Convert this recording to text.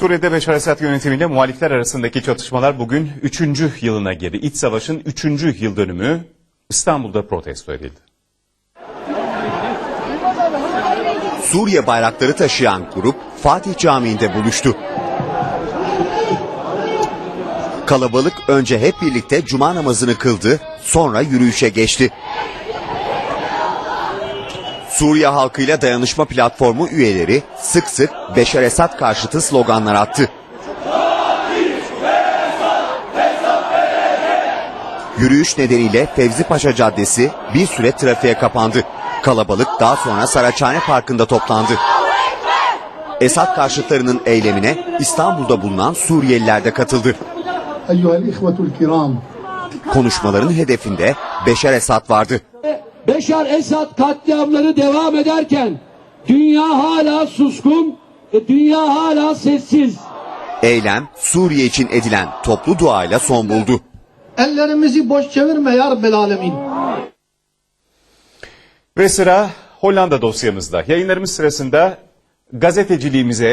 Suriye'de Beşar Esad yönetimiyle muhalifler arasındaki çatışmalar bugün 3. yılına girdi. İç savaşın 3. yıl dönümü İstanbul'da protesto edildi. Suriye bayrakları taşıyan grup Fatih Camii'nde buluştu. Kalabalık önce hep birlikte cuma namazını kıldı, sonra yürüyüşe geçti. Suriye halkıyla dayanışma platformu üyeleri sık sık Beşar Esad karşıtı sloganlar attı. Yürüyüş nedeniyle Fevzi Paşa Caddesi bir süre trafiğe kapandı. Kalabalık daha sonra Saraçhane Parkı'nda toplandı. Esad karşıtlarının eylemine İstanbul'da bulunan Suriyeliler de katıldı. Konuşmaların hedefinde Beşer Esad vardı. Beşar Esad katliamları devam ederken dünya hala suskun, dünya hala sessiz. Eylem Suriye için edilen toplu duayla son buldu. ellerimizi boş çevirme ya Rabbel Alemin. Ve sıra Hollanda dosyamızda. Yayınlarımız sırasında gazeteciliğimize